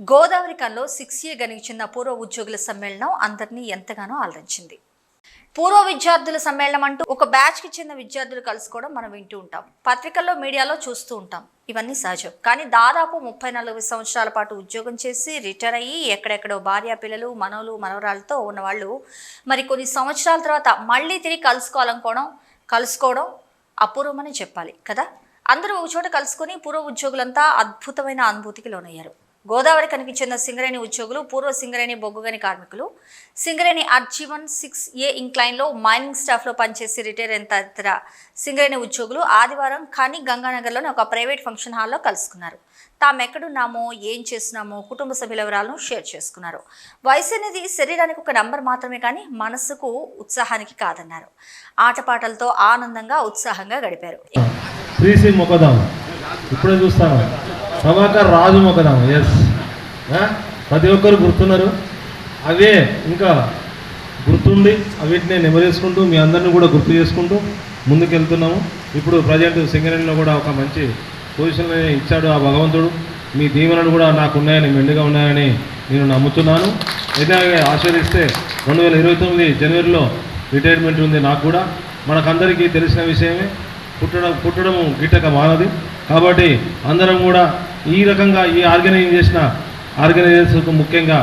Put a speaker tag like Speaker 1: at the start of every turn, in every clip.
Speaker 1: Godavari కన్లో six ఏ గణించిన పూర్వ ఉద్యోగుల సమ్మేళనం అందరినీ ఎంతగానో ఆలరించింది పూర్వ విద్యార్థుల సమ్మేళనం అంటూ ఒక బ్యాచ్కి చెందిన విద్యార్థులు కలుసుకోవడం మనం వింటూ ఉంటాం. పత్రికల్లో మీడియాలో చూస్తూ ఉంటాం. ఇవన్నీ సహజం. కానీ దాదాపు ముప్పై నలభై సంవత్సరాల పాటు ఉద్యోగం చేసి రిటైర్ అయ్యి ఎక్కడెక్కడో భార్య పిల్లలు మనవలు మనవరాలతో ఉన్నవాళ్ళు మరి కొన్ని సంవత్సరాల తర్వాత మళ్ళీ తిరిగి కలుసుకోవాలనుకోవడం కలుసుకోవడం అపూర్వమని చెప్పాలి కదా? అందరూ ఒక చోట కలుసుకొని పూర్వ ఉద్యోగులంతా అద్భుతమైన అనుభూతికి లోనయ్యారు. గోదావరి కనికి చెందిన సింగరేణి ఉద్యోగులు పూర్వ సింగరేణి బొగ్గుగని కార్మికులు. Singareni RG one six A ఇంక్లైన్లో mining స్టాఫ్లో పనిచేసి రిటైర్ అయిన తదితర సింగరేణి ఉద్యోగులు ఆదివారం ఖని గంగానగర్లోని ఒక ప్రైవేట్ ఫంక్షన్ హాల్లో కలుసుకున్నారు. తామెక్కడున్నామో ఏం చేస్తున్నామో కుటుంబ సభ్యుల వివరాలను షేర్ చేసుకున్నారు. వయసు అనేది శరీరానికి ఒక నంబర్ మాత్రమే కానీ మనసుకు ఉత్సాహానికి కాదన్నారు. ఆటపాటలతో ఆనందంగా ఉత్సాహంగా గడిపారు.
Speaker 2: ఇప్పుడే చూస్తాను ప్రభాకర్ రాజు మొక్కదాం ఎస్ ప్రతి ఒక్కరు గుర్తున్నారు? అవే ఇంకా గుర్తుండి వీటిని నెమరేసుకుంటూ మీ అందరిని కూడా గుర్తు చేసుకుంటూ ముందుకెళ్తున్నాము. ఇప్పుడు ప్రజెంట్ సింగరేణిలో కూడా ఒక మంచి పొజిషన్ ఇచ్చాడు ఆ భగవంతుడు. మీ దీవెనలు కూడా నాకు ఉన్నాయని మెండుగా ఉన్నాయని నేను నమ్ముతున్నాను. ఇలాగే ఆశీర్దిస్తే రెండు వేల ఇరవై తొమ్మిది జనవరిలో రిటైర్మెంట్ ఉంది నాకు కూడా. మనకందరికీ తెలిసిన విషయమే. పుట్టడం పుట్టడం గిట్టక మానది. కాబట్టి అందరం కూడా ఈ రకంగా ఈ ఆర్గనైజ్ చేసిన ఆర్గనైజేషన్కు ముఖ్యంగా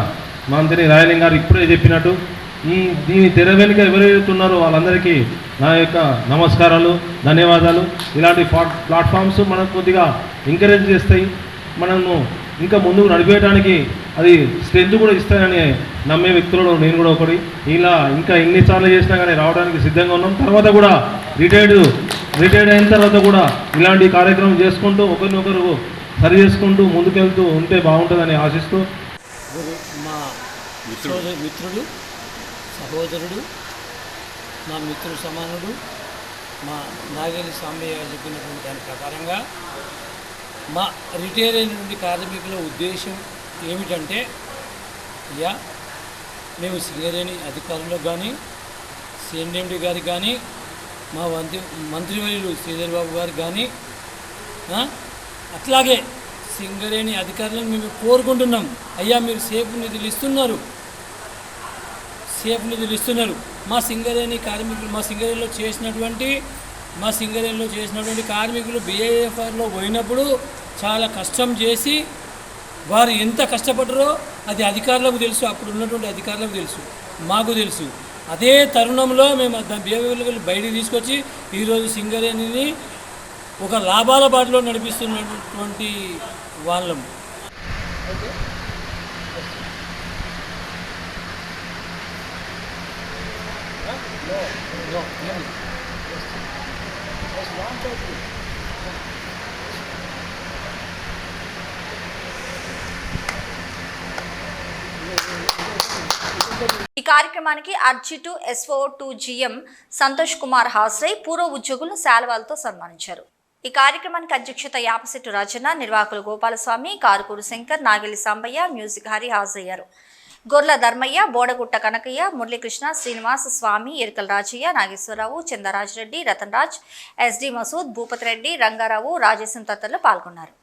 Speaker 2: మంత్రి రాయలింగ్ గారు ఇప్పుడే చెప్పినట్టు ఈ దీని తెర వెనుక ఎవరైతున్నారో వాళ్ళందరికీ నా యొక్క నమస్కారాలు ధన్యవాదాలు. ఇలాంటి ప్లాట్ ప్లాట్ఫామ్స్ మనకు కొద్దిగా ఎంకరేజ్ చేస్తాయి. మనము ఇంకా ముందుకు నడిపేయడానికి అది స్ట్రెంత్ కూడా ఇస్తాయని నమ్మే వ్యక్తులలో నేను కూడా ఒకటి. ఇలా ఇంకా ఎన్నిసార్లు చేసినా కానీ రావడానికి సిద్ధంగా ఉన్నాం. తర్వాత కూడా రిటైర్డ్ రిటైర్డ్ అయిన తర్వాత కూడా ఇలాంటి కార్యక్రమం చేసుకుంటూ ఒకరినొకరు సరి చేసుకుంటూ ముందుకెళ్తూ ఉంటే బాగుంటుందని ఆశిస్తూ
Speaker 3: మా సోదరు మిత్రుడు సహోదరుడు మా మిత్రుడు సమానుడు మా నాగేలి స్వామి గారు చెప్పినటువంటి దాని ప్రకారంగా మా రిటైర్ అయినటువంటి కార్మికుల ఉద్దేశం ఏమిటంటే యా మేము సింగరేణి అధికారులకు కానీ సిఎండి గారికి కానీ మా మంత్రి మంత్రివర్యులు శ్రీధర్ బాబు గారికి కానీ అట్లాగే సింగరేణి అధికారులను మేము కోరుకుంటున్నాం. అయ్యా మీరు సేఫ్ నిధులు ఇస్తున్నారు సేఫ్ నిధులు ఇస్తున్నారు మా సింగరేణి కార్మికులు మా సింగరేణిలో చేసినటువంటి మా సింగరేణిలో చేసినటువంటి కార్మికులు బిఏఎఫ్ఆర్లో పోయినప్పుడు చాలా కష్టం చేసి వారు ఎంత కష్టపడ్డారో అది అధికారులకు తెలుసు. అప్పుడు ఉన్నటువంటి అధికారులకు తెలుసు. మాకు తెలుసు. అదే తరుణంలో మేము బిఏఎఫ్ఎల్ బయటికి తీసుకొచ్చి ఈరోజు సింగరేణిని ఒక లాభాల బాటలో నడిపిస్తున్నటువంటి వాళ్ళము
Speaker 1: ఈ కార్యక్రమానికి RG two SO to GM Santosh Kumar హాజరై పూర్వ ఉద్యోగులను శాలువాలతో సన్మానించారు. ఈ కార్యక్రమానికి అధ్యక్షత యాపశెట్టు రాజన్న నిర్వాహకులు గోపాలస్వామి కారుకూరు శంకర్ నాగిలి సాంబయ్య మ్యూజిక్ హరి హాజరయ్యారు. గొర్ల ధర్మయ్య బోడగుట్ట కనకయ్య మురళీకృష్ణ శ్రీనివాస స్వామి ఎరుకల రాజయ్య నాగేశ్వరరావు చందరాజ్ రెడ్డి రతన్ రాజ్ ఎస్డి మసూద్ భూపతి రెడ్డి రంగారావు రాజేశం తదితరులు పాల్గొన్నారు.